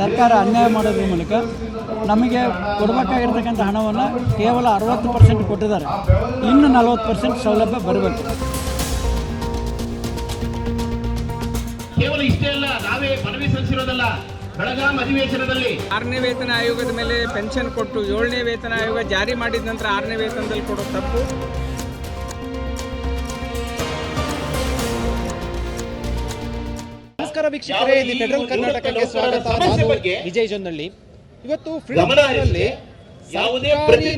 ಸರ್ಕಾರ ಅನ್ಯಾಯ ಮಾಡೋದ್ರ ಮೂಲಕ ನಮಗೆ ಕೊಡಬೇಕಾಗಿರ್ತಕ್ಕಂಥ ಹಣವನ್ನು ಕೇವಲ ಅರವತ್ತು ಪರ್ಸೆಂಟ್ ಕೊಟ್ಟಿದ್ದಾರೆ. ಇನ್ನು ನಲವತ್ತು ಪರ್ಸೆಂಟ್ ಸೌಲಭ್ಯ ಬರಬೇಕು. ಕೇವಲ ಇಷ್ಟೇ ಅಲ್ಲ ನಾವೇ ಮನವಿ ಸಲ್ಲಿಸಿರೋದಲ್ಲ. ಬೆಳಗಾಂ ಅಧಿವೇಶನದಲ್ಲಿ ಆರನೇ ವೇತನ ಆಯೋಗದ ಮೇಲೆ ಪೆನ್ಷನ್ ಕೊಟ್ಟು ಏಳನೇ ವೇತನ ಆಯೋಗ ಜಾರಿ ಮಾಡಿದ ನಂತರ ಆರನೇ ವೇತನದಲ್ಲಿ ಕೊಡೋ ತಪ್ಪು. ವೀಕ್ಷಕರೇ ಇದು ಫೆಡರಲ್ ಕರ್ನಾಟಕಕ್ಕೆ ಸ್ವಾಗತ ನಾನು ವಿಜಯ್ ಜೊನ್ನಳ್ಳಿ ಇವತ್ತು ಫ್ರೀಡಂ ಗಮನ ನಲ್ಲಿ ಯಾವುದೇ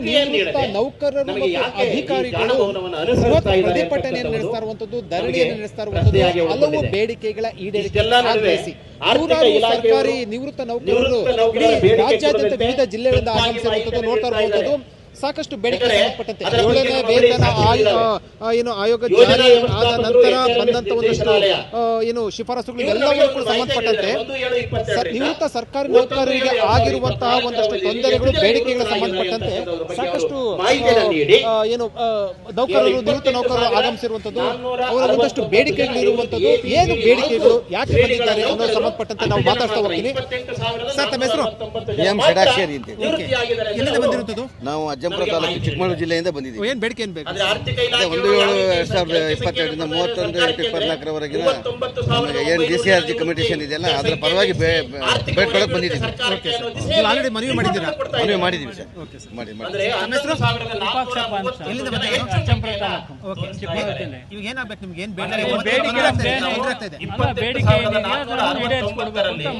ನೀಡದೆ ನೌಕರರು ಮತ್ತು ಅಧಿಕಾರಿಗಳು ಪ್ರತಿಭಟನೆಯನ್ನು ನಡೆಸ್ತಾ ಇರುವಂತದ್ದು ಧರಣಿಯನ್ನು ನಡೆಸ್ತಾ ಇರುವಂತದ್ದು ಹಲವು ಬೇಡಿಕೆಗಳ ಈಡೇರಿಕೆ ಆಗ್ರಹಿಸಿ. ನೂರಾರು ಸರ್ಕಾರಿ ನಿವೃತ್ತ ನೌಕರರು ರಾಜ್ಯಾದ್ಯಂತ ವಿವಿಧ ಜಿಲ್ಲೆಗಳಿಂದ ಆಗಮಿಸಿರುವಂತದ್ದು ನೋಡ್ತಾ ನೀಡ್ತಾ ಇರುವಂತದ್ದು ಸಾಕಷ್ಟು ಬೇಡಿಕೆ ಸಂಬಂಧಪಟ್ಟಂತೆ ಏಳನೇ ವೇತನ ಏನು ಆಯೋಗ ಜಾರಿ ಆದ ನಂತರ ಬಂದಂತ ಒಂದಷ್ಟು ಏನು ಶಿಫಾರಸುಗಳು ಎಲ್ಲವೂ ಕೂಡ ಸಂಬಂಧಪಟ್ಟಂತೆ. ನಿವೃತ್ತ ಸರ್ಕಾರಿ ನೌಕರರಿಗೆ ಆಗಿರುವಂತಹ ಒಂದಷ್ಟು ತೊಂದರೆಗಳು ಬೇಡಿಕೆಗಳ ಸಂಬಂಧಪಟ್ಟಂತೆ ಸಾಕಷ್ಟು ಏನು ನೌಕರರು ನಿವೃತ್ತ ನೌಕರರು ಆಗಮಿಸಿರುವಂತದ್ದು ಅವರ ಒಂದಷ್ಟು ಬೇಡಿಕೆಗಳು ಇರುವಂತದ್ದು ಏನು ಬೇಡಿಕೆಗಳು ಯಾಕೆ ಬಂದಿದ್ದಾರೆ ಅನ್ನೋ ಸಂಬಂಧಪಟ್ಟಂತೆ ನಾವು ಮಾತಾಡ್ತಾ ಹೋಗ್ತೀನಿ. ಸರ್, ತಮ್ಮ ಹೆಸರು? ಎಲ್ಲಿಂದ ಬಂದಿರುವಂತದ್ದು ನಾವು ಅಜ್ಜಂಪುರ ತಾಲೂಕು ಚಿಕ್ಕಮಗಳೂರು ಜಿಲ್ಲೆಯಿಂದ ಬಂದಿದ್ದೀವಿ. ಏನ್ ಬೇಡಿಕೆ ಏನ್ ಬೇಕು? ಒಂದು ಏಳು ಎರಡು ಸಾವಿರದ ಇಪ್ಪತ್ತೆರಡರಿಂದ ಮೂವತ್ತೊಂದು ಇಪ್ಪತ್ನಾಲ್ಕರವರೆಗಿನ ಏನು D C R G commutation ಇದೆಯಲ್ಲ ಅದರ ಪರವಾಗಿ ಬೇ- ಬೇ- ಬೇಡ್ಕೊಳಕ್ ಬಂದಿದ್ದೀವಿ. ಆಲ್ರೆಡಿ ಮನವಿ ಮಾಡಿದ್ದೀರಾ? ಮನವಿ ಮಾಡಿದ್ದೀವಿ ಸರ್ ಮಾಡಿ ಮಾಡಿ. ಎಲ್ಲಿಂದ ಬಂದಿರೋದು? ಓಕೆ ಇವಾಗ ಏನಾಗಬೇಕು ನಿಮ್ಗೆ? ಏನು ಬೇಡಿಕೆ?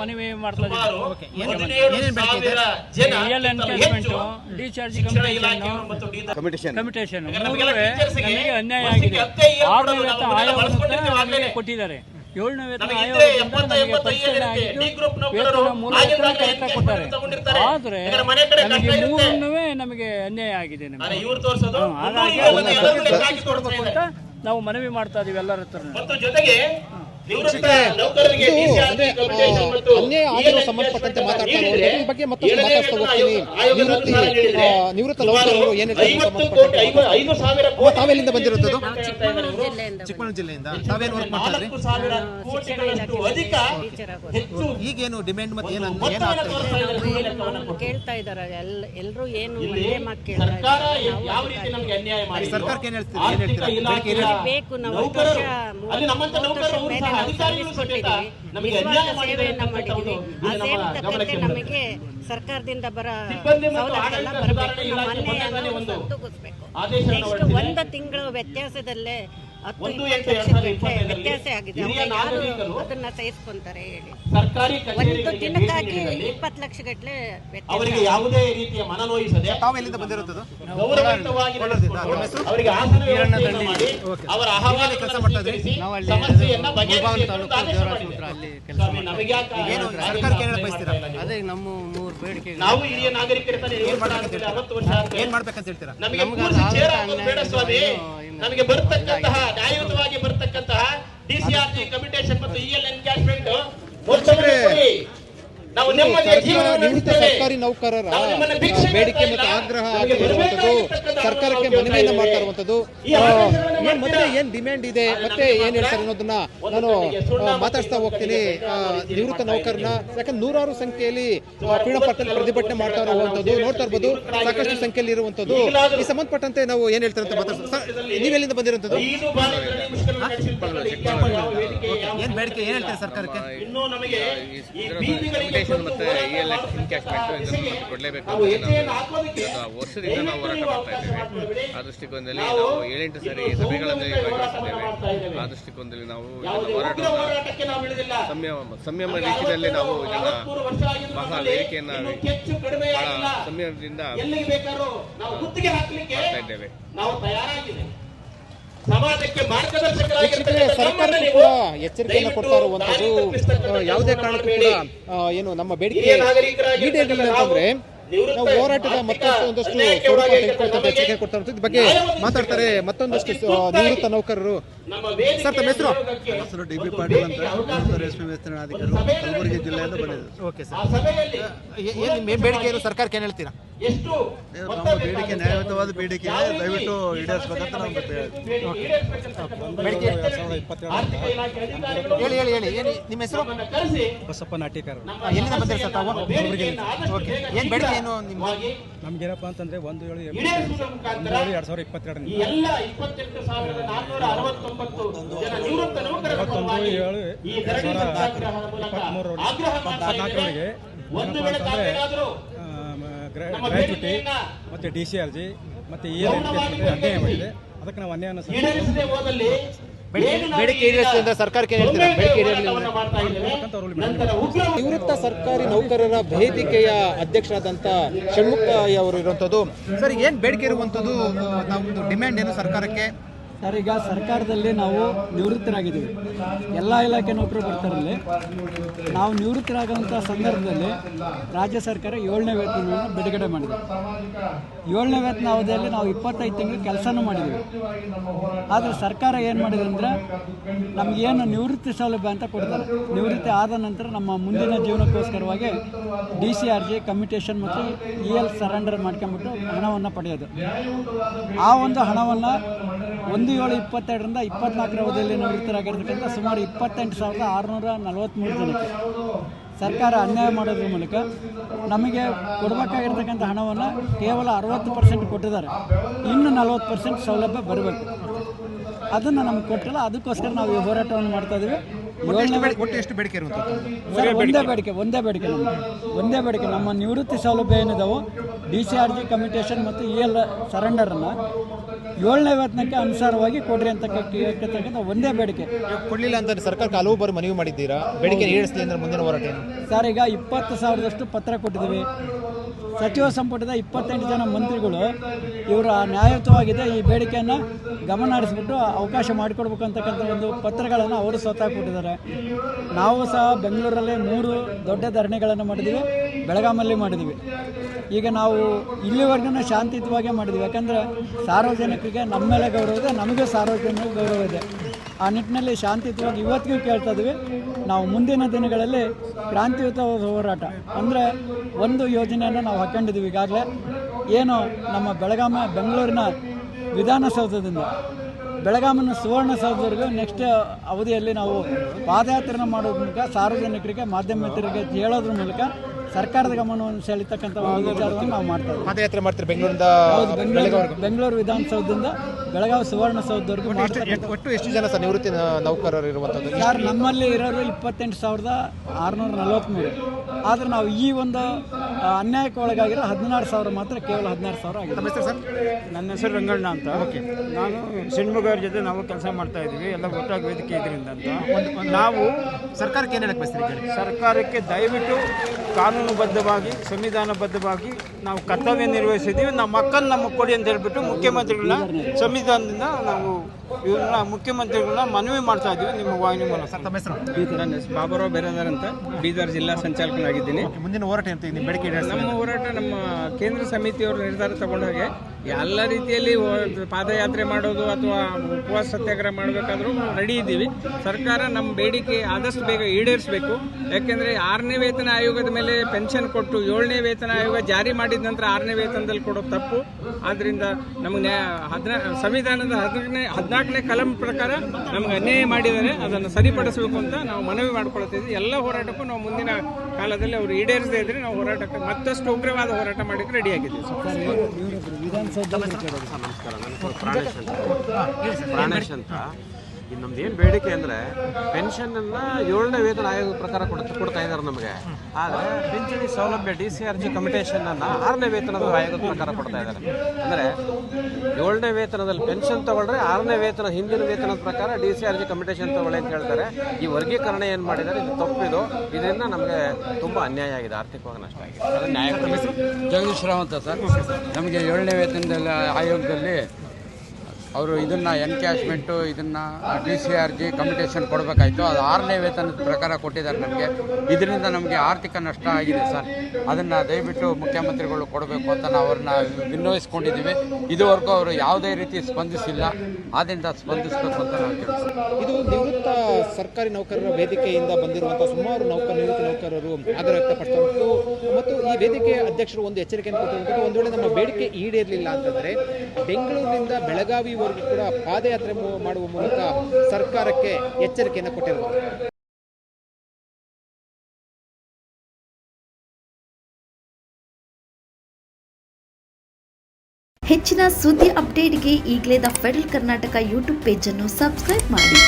ಮನವಿ ಮಾಡ್ತಾ ಇದ್ದೀವಿ. ಏನೇನ್ ಬೇಡಿಕೆ ಇದೆ? ಡಿಸ್ಚಾರ್ಜ್ ಕಮಿಟೇಷನ್ ಕಮಿಟೇಷನ್ ಕಮಿಟೇಷನ್ ಮೂರುವೇ ನಮಗೆ ಅನ್ಯಾಯ ಆಗಿದೆ. ಆರನೇ ವೇತನ ಕೊಟ್ಟಿದ್ದಾರೆ. ಏಳನೇ ವೇತನ ಆಯೋಗದಿಂದ ನಮಗೆ ಪರಿಷ್ಕರಣೆ ಆಗಿದ್ದು ವೇತನ ಮೂರು ವೇತನ ಕರೆಕ್ಟಾಗಿ ಕೊಟ್ಟಾರೆ ಆದ್ರೆ ನಮಗೆ ಮೂರನ್ನೂ ನಮಗೆ ಅನ್ಯಾಯ ಆಗಿದೆ ನಮಗೆ. ಇವ್ರು ತೋರಿಸೋದು ಹ್ಮ್, ಹಾಗಾಗಿ ಅಂತ ನಾವು ಮನವಿ ಮಾಡ್ತಾ ಇದೀವಿ ಎಲ್ಲರ ಹತ್ರ ಆಗಿರೋ ಸಂಬಂಧಪಟ್ಟಂತೆ ಮಾತಾಡ್ತಾರೆ ಈ ಬಗ್ಗೆ ಮತ್ತಷ್ಟು ಮಾತಾಡ್ತಾ ಹೋಗ್ತೀನಿ. ನಿವೃತ್ತಿ ನಿವೃತ್ತ ಏನ್ ಅಮ್ಮ, ಕೋಟಿ ತಾವೆಲ್ಲಿಂದ ಬಂದಿರೋದು? ನಾವು ಚಿಕ್ಕಮಗಳೂರು ಜಿಲ್ಲೆಯಿಂದ. ತಾವೇನು ಜಿಲ್ಲೆಯಿಂದ ತಾವೇನ್ ವರ್ಕ್ ಮಾಡ್ತಾರೆ ಈಗೇನು ಡಿಮ್ಯಾಂಡ್ ಮತ್ತೆ ಏನು. ಕೇಳ್ತಾ ಇದಾರೆ ಎಲ್ ಎಲ್ಲರೂ ಏನು ಒಂದೇ ಮಾತು ಕೇಳ್ತಾ ಸರ್ಕಾರ ಯಾವ ರೀತಿ ನಮಗೆ ಅನ್ಯಾಯ ಮಾಡಿದೆ ಸರ್ಕಾರಕ್ಕೆ ಏನು ಹೇಳ್ತೀರಿ? ಬೇಕು ನಾವು ಹತ್ತು ನೌಕರರು. ವರ್ಷ ಅಲ್ಲಿ ನಮ್ಮಂತ ಮೂವತ್ತು ವರ್ಷ ನೌಕರರು ಮೇಲೆ ಸಹ ಅಧಿಕಾರಿಗಳು ಸರ್ವಿಸ್ ಕೊಟ್ಟಿದ್ದೀವಿ ನಮಗೆ ಅನ್ಯಾಯ ಮಾಡಿದ್ದಾರೆ ಸೇವೆಯನ್ನ ಮಾಡಿದ್ದೀವಿ. ಅಂತಕ್ಕಂಥದ್ದು ಆ ಸೇವೆ ತಕ್ಕಂತೆ ನಮಗೆ ಸರ್ಕಾರದಿಂದ ಬರೋ ಬರಬೇಕು. ಮೊನ್ನೆ ಒಂದು ತಿಂಗಳು ವ್ಯತ್ಯಾಸದಲ್ಲೇ ಒಂದು ಇಪ್ಪತ್ತು ಎಂಟು ಎರಡ್ ಸಾವಿರದ ಇಪ್ಪತ್ತೈದರಲ್ಲಿ ಹಿರಿಯ ನಾಗರಿಕರು ಅದನ್ನ ಸಹಿಸ್ಕೊಂತಾರೆ ಹೇಳಿ. ಸರ್ಕಾರಿ ಕಚೇರಿಗಳಿಗೆ ಇಪ್ಪತ್ತು ಲಕ್ಷ ಗಟ್ಟಲೆ ಅವರಿಗೆ ಯಾವುದೇ ರೀತಿಯ ಮನನೋಯಿಸದೆ ತಾವೆಲ್ಲಿಂದ ಬಂದಿರುತ್ತದೆ? ಗೌರವಯುತವಾಗಿ ಅವರಿಗೆ ಆಸನ ವ್ಯವಸ್ಥೆ ಮಾಡಿ ಅವರ ಅಹವಾಲು ಕೆಲಸ ಮಾಡ್ತಾರೆ ಸಮಸ್ಯೆಯನ್ನ ಬಗೆಹರಿಸಿ ನಮಗೆ ಏನು ಏನ್? ಅದೇ ನಮ್ಮ ಮೂರು ಬೇಡಿಕೆ ನಾವು ಹಿರಿಯ ನಾಗರಿಕರ ತಾನೇ ಆದ್ಮೇಲೆ ಏನ್ ಮಾಡ್ಬೇಕಂತ ಹೇಳ್ತೀರಾ? ನಮಗೆ ಬೇಡ ಸ್ವಾಮಿ. ನಮಗೆ ಬರ್ತಕ್ಕಂತಹ ನ್ಯಾಯಯುತವಾಗಿ ಬರ್ತಕ್ಕಂತಹ ಡಿಸಿಆರ್ಜಿ ಕಮಿಟೇಷನ್ ಮತ್ತು ಇಎಲ್ ಎನ್ಕ್ಯಾಶ್ಮೆಂಟ್ ಮೊತ್ತವನ್ನು ಕೊಡಿ ನಾವು ನೆಮ್ಮದಿಯ ಜೀವನ ನಿವೃತ್ತ ಸರ್ಕಾರಿ ನೌಕರರ ಬೇಡಿಕೆ ಮತ್ತು ಆಗ್ರಹ ಆಗಿರುವಂತದ್ದು ಸರ್ಕಾರಕ್ಕೆ ಮನವಿಯನ್ನ ನಾವು ಮಾಡ್ತಾ ಇರುವಂತದ್ದು ಮತ್ತೆ ಏನ್ ಡಿಮ್ಯಾಂಡ್ ಇದೆ? ಮತ್ತೆ ಏನ್ ಹೇಳ್ತಾರೆ ಅನ್ನೋದನ್ನ ನಾನು ಮಾತಾಡ್ತಾ ಹೋಗ್ತೀನಿ. ಆ, ನಿವೃತ್ತ ನೌಕರನ. ಯಾಕಂದ್ರೆ ನೂರಾರು ಸಂಖ್ಯೆಯಲ್ಲಿ ಪಾರ್ಕ್ ಪ್ರತಿಭಟನೆ ಮಾಡ್ತಾ ಇರುವಂತದ್ದು ನೋಡ್ತಾ ಇರ್ಬೋದು. ಸಾಕಷ್ಟು ಸಂಖ್ಯೆಯಲ್ಲಿ ಇರುವಂತದ್ದು ಈ ಸಂಬಂಧಪಟ್ಟಂತೆ ನಾವು ಏನ್ ಹೇಳ್ತಾರೆ ಅಂತ ಮಾತಾಡ್ತಾ ನೀವೆಲ್ಲಿಂದ ಬಂದಿರುವಂತದ್ದು ಏನ್ ಬೇಡಿಕೆ ಏನ್ ಹೇಳ್ತಾರೆ ಸರ್ಕಾರಕ್ಕೆ? ಮತ್ತೆ ಈ ಎಲೆಕ್ಷನ್ ಮತ್ತೆ ಇ ಎಲ್ ಎಫ್ ಮಾಡ್ತಕ್ಕಂತಹ ಕ್ಯಾಶ್ಮೆಂಟ್ ಇದನ್ನು ಬೆಲೆಗೆ ಕೊಡಲೇಬೇಕು ನಾವು ವರ್ಷದಿಂದ ನಾವು ಹೋರಾಟ ಮಾಡ್ತಾ ಇದ್ದೇವೆ. ಆ ದೃಷ್ಟಿಕೋನದಲ್ಲಿ ನಾವು ಏಳೆಂಟು ಸಾರಿ ಸಭೆಗಳಲ್ಲಿ ಭಾಗವಹಿಸಿದ್ದೇವೆ ಆ ದೃಷ್ಟಿಕೋನದಲ್ಲಿ ನಾವು ಹೋರಾಟ ಸಂಯಮ ಸಂಯಮ ರೀತಿಯಲ್ಲಿ ನಾವು ಇದನ್ನ ಬಹಳ ವೇದಿಕೆಯನ್ನ ಬಹಳ ಸಂಯಮದಿಂದ ಮಾಡ್ತಾ ಇದ್ದೇವೆ. ನಾವು ತಯಾರಾಗಿದ್ದೇವೆ. ಸಮಾಜಕ್ಕೆ ಎಚ್ಚರಿಕೆಯನ್ನು ಕೊಡ್ತಾ ಇರುವಂತದ್ದು ಯಾವುದೇ ಕಾರಣಕ್ಕೂ ಕೂಡ ಏನು ನಮ್ಮ ಬೇಡಿಕೆ ಈಡೇರಿಲ್ಲ ಅಂತಂದ್ರೆ ನಾವು ಹೋರಾಟದ ಮತ್ತಷ್ಟು ಒಂದಷ್ಟು ಎಚ್ಚರಿಕೆ ಕೊಡ್ತಾ. ಈ ಬಗ್ಗೆ ಮಾತಾಡ್ತಾರೆ ಮತ್ತೊಂದಷ್ಟು ನಿವೃತ್ತ ನೌಕರರು ನಮ್ಮ ವೇದಿಕೆಯ ಸರ್, ತಮ್ಮ ಹೆಸರು? ಹೆಸರು ಡಿ ಬಿ ಪಾಟೀಲ್ ಅಂತ ನಿವೃತ್ತ. ರೇಷ್ಮೆ ವಿಸ್ತರಣಾಧಿಕಾರಿ ಕಲಬುರಗಿ ಜಿಲ್ಲೆಯಿಂದ ಬಂದಿದೆ ಓಕೆ ಸರ್ ಏನು ಏನ್ ನಿಮ್ಮ ಬೇಡಿಕೆ ಏನು ಸರ್ಕಾರಕ್ಕೆ ಏನು ಹೇಳ್ತೀರಾ ಎಷ್ಟು ಬೇಡಿಕೆ? ನ್ಯಾಯಯುತವಾದ ಬೇಡಿಕೆ. ದಯವಿಟ್ಟು ಈಡೇರಿಸಬೇಕಂತ ನಾವು ಹೇಳಿ ಹೇಳಿ ಹೇಳಿ ಏನು ನಿಮ್ಮ ಹೆಸರು? ಕರೆಸಿ. ಬಸಪ್ಪ ನಾಟಿಕರ್ ಎಲ್ಲಿಂದ ಬಂದಿರಿ ಸರ್ ತಾವು? ಓಕೆ. ಬೇಗ ಬೇಡಿಕೆ ಏನು ನಿಮ್ಮ- ನಮ್ಗೇನಪ್ಪ ಅಂತಂದ್ರೆ ಒಂದು ಏಳು ಎರಡು ನಿವೃತ್ತ ನೌಕರರ ಇಪ್ಪತ್ತೊಂದು ಏಳು ಎರಡು ಆಗ್ರಹ ಮಾಡ್ತಾ ಒಂದು ವೇಳೆ ಬೇಡಿಕೆಯನ್ನ ಮತ್ತು ಡಿ ಸಿ ಆರ್ ಜಿ ಮತ್ತು ಇ ಎಲ್ ಅನ್ಯಾಯ ಮಾಡಿದೆ. ಅದಕ್ಕೆ ನಾವು ಅನ್ಯಾಯನ. ಈಡೇರಿಸದೆ ಬೇಡಿಕೆ- ಸರ್ಕಾರಕ್ಕೆ ನಿವೃತ್ತ ಸರ್ಕಾರಿ ನೌಕರರ ವೇದಿಕೆಯ ಅಧ್ಯಕ್ಷರಾದಂತ ಷಣ್ಮುಖ ಅವರು ಇರುವಂತದ್ದು. ಸರ್ ಏನು ಬೇಡಿಕೆ ಇರುವಂತದ್ದು ನಾವು ಡಿಮ್ಯಾಂಡ್ ಏನು ಸರ್ಕಾರಕ್ಕೆ? ಸರ್, ಈಗ ಸರ್ಕಾರದಲ್ಲಿ ನಾವು ನಿವೃತ್ತರಾಗಿದ್ದೀವಿ. ಎಲ್ಲ ಇಲಾಖೆ ನೌಕರು ಬರ್ತಾರಲ್ಲಿ ನಾವು ನಿವೃತ್ತರಾಗುವಂಥ ಸಂದರ್ಭದಲ್ಲಿ ರಾಜ್ಯ ಸರ್ಕಾರ ಏಳನೇ ವೇತನವನ್ನು ಬಿಡುಗಡೆ ಮಾಡಿದೆ. ಏಳನೇ ವೇತನ ಅವಧಿಯಲ್ಲಿ ನಾವು ಇಪ್ಪತ್ತೈದು ತಿಂಗಳು ಕೆಲಸನೂ ಮಾಡಿದ್ದೀವಿ. ಆದರೆ ಸರ್ಕಾರ ಏನು ಮಾಡಿದೆ ಅಂದರೆ ನಮಗೇನು ನಿವೃತ್ತಿ ಸೌಲಭ್ಯ ಅಂತ ಕೊಡ್ತಾರೆ. ನಿವೃತ್ತಿ ಆದ ನಂತರ ನಮ್ಮ ಮುಂದಿನ ಜೀವನಕ್ಕೋಸ್ಕರವಾಗಿ D C R G commutation ಮತ್ತು ಇ ಎಲ್ ಸರೆಂಡರ್ ಮಾಡ್ಕೊಂಬಿಟ್ಟು ಹಣವನ್ನು ಪಡೆಯೋದು. ಆ ಒಂದು ಹಣವನ್ನು ಒಂದು ಏಳು ಇಪ್ಪತ್ತೆರಡರಿಂದ ಇಪ್ಪತ್ನಾಲ್ಕರ ಅವಧಿಯಲ್ಲಿ ನಿವೃತ್ತರಾಗಿರ್ತಕ್ಕಂಥ ಸುಮಾರು ಇಪ್ಪತ್ತೆಂಟು ಸಾವಿರದ ಆರುನೂರ ನಲವತ್ತ್ಮೂರು ಜನಕ್ಕೆ ಸರ್ಕಾರ ಅನ್ಯಾಯ ಮಾಡೋದ್ರ ಮೂಲಕ ನಮಗೆ ಕೊಡಬೇಕಾಗಿರ್ತಕ್ಕಂಥ ಹಣವನ್ನು ಕೇವಲ ಅರವತ್ತು ಪರ್ಸೆಂಟ್ ಕೊಟ್ಟಿದ್ದಾರೆ. ಇನ್ನು ನಲವತ್ತು ಪರ್ಸೆಂಟ್ ಸೌಲಭ್ಯ ಬರಬೇಕು. ಅದನ್ನು ನಮ್ಗೆ ಕೊಟ್ಟಿಲ್ಲ, ಅದಕ್ಕೋಸ್ಕರ ನಾವು ಈ ಹೋರಾಟವನ್ನು ಮಾಡ್ತಾ ಇದ್ದೀವಿ ಏಳನೇ ಬೇಡಿಕೆ- ಒಟ್ಟು ಎಷ್ಟು ಬೇಡಿಕೆ ಸರ್, ಒಂದೇ ಬೇಡಿಕೆ. ಒಂದೇ ಬೇಡಿಕೆ ನಮಗೆ ಒಂದೇ ಬೇಡಿಕೆ. ನಮ್ಮ ನಿವೃತ್ತಿ ಸೌಲಭ್ಯ ಏನಿದಾವೆ D C R G commutation ಮತ್ತು ಇ ಎಲ್ ಸರೆಂಡರನ್ನು ಏಳನೇ ವೇತನಕ್ಕೆ ಅನುಸಾರವಾಗಿ ಕೊಡ್ರಿ ಅಂತ ಕೇಳ್ತಕ್ಕಂಥ ಒಂದೇ ಬೇಡಿಕೆ. ಕೊಡಲಿಲ್ಲ ಅಂತ ಸರ್ಕಾರಕ್ಕೆ ಹಲವು ಬಾರಿ ಮನವಿ ಮಾಡಿದ್ದೀರಾ? ಬೇಡಿಕೆ ಈಡೇರಿಸಲಿ ಅಂದ್ರೆ ಮುಂದಿನ ಹೋರಾಟ ಏನು? ಸರ್ ಈಗ ಇಪ್ಪತ್ತು ಸಾವಿರದಷ್ಟು ಪತ್ರ ಕೊಟ್ಟಿದ್ದೀವಿ. ಸಚಿವ ಸಂಪುಟದ ಇಪ್ಪತ್ತೆಂಟು ಜನ ಮಂತ್ರಿಗಳು ಇವರ ನ್ಯಾಯಯುತವಾಗಿದೆ ಈ ಬೇಡಿಕೆಯನ್ನು ಗಮನ ಹರಿಸ್ಬಿಟ್ಟು ಅವಕಾಶ ಮಾಡಿಕೊಡ್ಬೇಕು ಅಂತಕ್ಕಂಥ ಒಂದು ಪತ್ರಗಳನ್ನು ಅವರು ಸ್ವತಃ ಕೊಟ್ಟಿದ್ದಾರೆ. ನಾವು ಸಹ ಬೆಂಗಳೂರಲ್ಲಿ ಮೂರು ದೊಡ್ಡ ಧರಣಿಗಳನ್ನು ಮಾಡಿದ್ದೀವಿ ಬೆಳಗಾಮಲ್ಲಿ ಮಾಡಿದ್ದೀವಿ ಈಗ ನಾವು ಇಲ್ಲಿವರೆಗೂ ಶಾಂತಿಯುತವಾಗೇ ಮಾಡಿದ್ವಿ. ಯಾಕಂದರೆ ಸಾರ್ವಜನಿಕರಿಗೆ ನಮ್ಮ ಮೇಲೆ ಗೌರವ ಇದೆ, ನಮಗೂ ಸಾರ್ವಜನಿಕ ಗೌರವ ಇದೆ. ಆ ನಿಟ್ಟಿನಲ್ಲಿ ಶಾಂತಿಯುತವಾಗಿ ಇವತ್ತಿಗೂ ಕೇಳ್ತಾ ಇದ್ದೀವಿ. ನಾವು ಮುಂದಿನ ದಿನಗಳಲ್ಲಿ ಕ್ರಾಂತಿಯುತ ಹೋರಾಟ ಅಂದರೆ ಒಂದು ಯೋಜನೆಯನ್ನು ನಾವು ಹಾಕೊಂಡಿದ್ದೀವಿ ಈಗಾಗಲೇ. ಏನು ನಮ್ಮ ಬೆಳಗಾಮ ಬೆಂಗಳೂರಿನ ವಿಧಾನಸೌಧದಿಂದ ಬೆಳಗಾಮನ ಸುವರ್ಣಸೌಧವರೆಗೂ ನೆಕ್ಸ್ಟ್ ಅವಧಿಯಲ್ಲಿ ನಾವು ಪಾದಯಾತ್ರೆನ ಮಾಡೋದ್ರ ಮೂಲಕ ಸಾರ್ವಜನಿಕರಿಗೆ ಮಾಧ್ಯಮಿಕರಿಗೆ ಹೇಳೋದ್ರ ಮೂಲಕ ಸರ್ಕಾರದ ಗಮನವನ್ನು ಸೆಳೀತಕ್ಕಂಥ ಒಂದು ವಿಚಾರವನ್ನು ನಾವು ಮಾಡ್ತಾ ಇದ್ದೀವಿ. ಪಾದಯಾತ್ರೆ ಮಾಡ್ತೀರಿ ಬೆಂಗಳೂರಿಂದ ಹೌದು ಬೆಂಗಳೂರು ಬೆಂಗಳೂರು ವಿಧಾನಸೌಧದಿಂದ ಬೆಳಗಾವಿ ಮಾಡ್ತಕ್ಕಂಥ ಎಷ್ಟು- ಒಟ್ಟು ಎಷ್ಟು ಜನ ಸರ್ ನಿವೃತ್ತಿ ನ- ನೌಕರರು ಇರುವಂಥದ್ದು? ಸರ್ ನಮ್ಮಲ್ಲಿ ಇರೋರು ಇಪ್ಪತ್ತೆಂಟು ಸಾವಿರದ ಆರುನೂರ ನಲವತ್ತ್ಮೂರು ಆದರೆ ನಾವು ಈ ಒಂದು ಅನ್ಯಾಯಕ್ಕೆ ಒಳಗಾಗಿರೋ ಹದಿನಾರು ಸಾವಿರ ಮಾತ್ರ ಕೇವಲ ಹದಿನಾರು ಸಾವಿರ ಆಗಿದೆ. ನಮಸ್ತೆ ಸರ್? ನನ್ನ ಹೆಸರು ರಂಗಣ್ಣ ಅಂತ. ಓಕೆ. ನಾನು ಷಣ್ಮುಖವ್ರ ಜೊತೆ ನಾವು ಕೆಲಸ ಮಾಡ್ತಾ ಇದ್ದೀವಿ. ಎಲ್ಲ ಒಟ್ಟಾಗಿ ವೇದಿಕೆ ಇದರಿಂದ ಅಂತ. ನಾವು ಸರ್ಕಾರಕ್ಕೆ ಏನು ಹೇಳಕ್ಕೆ ಬಯಸ್ತೀರಿ ಕೇಳಿ ಸರ್ಕಾರಕ್ಕೆ ದಯವಿಟ್ಟು ಕಾನೂನುಬದ್ಧವಾಗಿ ಸಂವಿಧಾನಬದ್ಧವಾಗಿ ನಾವು ಕರ್ತವ್ಯ ನಿರ್ವಹಿಸಿದ್ದೀವಿ. ನಮ್ಮ ಮಕ್ಕಳನ್ನ ನಮ್ಮ ಕೊಡಿ ಅಂತ ಹೇಳ್ಬಿಟ್ಟು ಮುಖ್ಯಮಂತ್ರಿಗಳನ್ನ ಸಂವಿಧಾನದಿಂದ ನಾವು ಇವ್ರನ್ನ ಮುಖ್ಯಮಂತ್ರಿಗಳನ್ನ ಮನವಿ ಮಾಡ್ತಾ ಇದ್ದೀವಿ ನಿಮ್ಮ ವಾಹಿನಿ ಮೂಲಕ. ತಮ್ಮ ಹೆಸರು? ನನ್ನ ಹೆಸರು ಬಾಬುರಾವ್ ಬೇರೆದಾರ್ ಅಂತ. ಬೀದರ್ ಜಿಲ್ಲಾ ಸಂಚಾಲಕನಾಗಿದ್ದೀನಿ. ಮುಂದಿನ ಹೋರಾಟ ಏನು ನಿಮ್ಮ ಬೇಡಿಕೆ ಈಡೇರಿಸಲಿ ನಮ್ಮ ಹೋರಾಟ ನಮ್ಮ ಕೇಂದ್ರ ಸಮಿತಿಯವರು ನಿರ್ಧಾರ ತಗೊಂಡ ಹಾಗೆ ಎಲ್ಲ ರೀತಿಯಲ್ಲಿ ಪಾದಯಾತ್ರೆ ಮಾಡೋದು ಅಥವಾ ಉಪವಾಸ ಸತ್ಯಾಗ್ರಹ ಮಾಡಬೇಕಾದ್ರೂ ರೆಡಿ ಇದ್ದೀವಿ. ಸರ್ಕಾರ ನಮ್ಮ ಬೇಡಿಕೆ ಆದಷ್ಟು ಬೇಗ ಈಡೇರಿಸಬೇಕು. ಯಾಕೆಂದರೆ ಆರನೇ ವೇತನ ಆಯೋಗದ ಮೇಲೆ ಪೆನ್ಷನ್ ಕೊಟ್ಟು ಏಳನೇ ವೇತನ ಆಯೋಗ ಜಾರಿ ಮಾಡಿದ ನಂತರ ಆರನೇ ವೇತನದಲ್ಲಿ ಕೊಡೋದು ತಪ್ಪು. ಆದ್ದರಿಂದ ನಮಗೆ ನ್ಯಾಯ ಹದಿನಾ, ಸಂವಿಧಾನದ ಹದಿನಾಲ್ಕನೇ ಹದಿನಾಲ್ಕನೇ ಕಲಂ ಪ್ರಕಾರ ನಮಗೆ ಅನ್ಯಾಯ ಮಾಡಿದ್ದಾರೆ. ಅದನ್ನು ಸರಿಪಡಿಸಬೇಕು ಅಂತ ನಾವು ಮನವಿ ಮಾಡ್ಕೊಳ್ತಿದ್ವಿ ಎಲ್ಲ ಹೋರಾಟಕ್ಕೂ ನಾವು ಮುಂದಿನ ಕಾಲದಲ್ಲಿ ಅವರು ಈಡೇರಿಸದೇ ಇದ್ರೆ ನಾವು ಹೋರಾಟಕ್ಕೆ ಮತ್ತಷ್ಟು ಉಗ್ರವಾದ ಹೋರಾಟ ಮಾಡಕ್ಕೆ ರೆಡಿ ವಿಧಾನಸೌಧದಲ್ಲಿ ನಮಸ್ಕಾರ ಪ್ರಾಣೇಶ್ ಅಂತ. ಪ್ರಾಣೇಶ್ ಅಂತ. ಇದು ನಮ್ದು ಏನು ಬೇಡಿಕೆ ಅಂದರೆ ಪೆನ್ಷನನ್ನು ಏಳನೇ ವೇತನ ಆಯೋಗದ ಪ್ರಕಾರ ಕೊಡ್ತಾ ಕೊಡ್ತಾ ಇದ್ದಾರೆ ನಮಗೆ. ಆದರೆ ಪಿಂಚಣಿ ಸೌಲಭ್ಯ ಡಿ ಸಿ ಆರ್ ಜಿ ಕಮಿಟೇಷನನ್ನು ಆರನೇ ವೇತನದ ಆಯೋಗದ ಪ್ರಕಾರ ಕೊಡ್ತಾ ಇದ್ದಾರೆ ಅಂದರೆ ಏಳನೇ ವೇತನದಲ್ಲಿ ಪೆನ್ಷನ್ ತಗೊಳ್ರೆ ಆರನೇ ವೇತನ ಹಿಂದಿನ ವೇತನದ ಪ್ರಕಾರ D C R G commutation ತಗೊಳ್ಳಿ ಅಂತ ಹೇಳ್ತಾರೆ. ಈ ವರ್ಗೀಕರಣ ಏನು ಮಾಡಿದ್ದಾರೆ ಇದು ತಪ್ಪಿದು. ಇದರಿಂದ ನಮಗೆ ತುಂಬ ಅನ್ಯಾಯ ಆಗಿದೆ ಆರ್ಥಿಕವಾಗಿ ನಷ್ಟ ಆಗಿದೆ. ಅದನ್ನು ನ್ಯಾಯ ಜಗದೀಶ್ ರಾವ್ ಅಂತ ಸರ್. ನಮಗೆ ಏಳನೇ ವೇತನದಲ್ಲಿ ಆಯೋಗದಲ್ಲಿ ಅವರು ಇದನ್ನು ಎನ್ಕ್ಯಾಶ್ಮೆಂಟು ಇದನ್ನು ಡಿ ಸಿ ಆರ್ ಜಿ ಕೊಡಬೇಕಾಯ್ತು. ಅದು ಆರನೇ ವೇತನದ ಪ್ರಕಾರ ಕೊಟ್ಟಿದ್ದಾರೆ ನಮಗೆ. ಇದರಿಂದ ನಮಗೆ ಆರ್ಥಿಕ ನಷ್ಟ ಆಗಿದೆ ಸರ್. ಅದನ್ನು ದಯವಿಟ್ಟು ಮುಖ್ಯಮಂತ್ರಿಗಳು ಕೊಡಬೇಕು ಅಂತ ನಾವು ಅವ್ರನ್ನ ವಿನ್ನವಿಸ್ಕೊಂಡಿದ್ದೀವಿ ಇದುವರೆಗೂ ಅವರು ಯಾವುದೇ ರೀತಿ ಸ್ಪಂದಿಸಿಲ್ಲ. ಆದ್ದರಿಂದ ಸ್ಪಂದಿಸಬೇಕು ಅಂತ ನಾವು ಕೇಳ್ತೀವಿ. ಇದು ನಿವೃತ್ತ ಸರ್ಕಾರಿ ನೌಕರರ ವೇದಿಕೆಯಿಂದ ಬಂದಿರುವಂಥ ಸುಮಾರು ನೌಕರ, ನಿವೃತ್ತ ನೌಕರರು ಆಗ್ರಹ ಮತ್ತು ಈ ವೇದಿಕೆಯ ಅಧ್ಯಕ್ಷರು ಒಂದು ಎಚ್ಚರಿಕೆಯನ್ನು ಕೊಟ್ಟಿರುವಂಥದ್ದು, ಒಂದು ವೇಳೆ ನಮ್ಮ ಬೇಡಿಕೆ ಈಡೇರಲಿಲ್ಲ ಅಂತಂದರೆ, ಬೆಂಗಳೂರಿನಿಂದ ಬೆಳಗಾವಿವರೆಗೂ ಕೂಡ ಪಾದಯಾತ್ರೆ ಮಾಡುವ ಮೂಲಕ ಸರ್ಕಾರಕ್ಕೆ ಎಚ್ಚರಿಕೆಯನ್ನು ಕೊಟ್ಟಿರುವುದು ಹೆಚ್ಚಿನ ಸುದ್ದಿ ಅಪ್ಡೇಟ್ಗೆ ಈಗಲೇ ದ ಫೆಡರಲ್ ಕರ್ನಾಟಕ ಯೂಟ್ಯೂಬ್ ಪೇಜನ್ನು ಸಬ್ಸ್ಕ್ರೈಬ್ ಮಾಡಿ.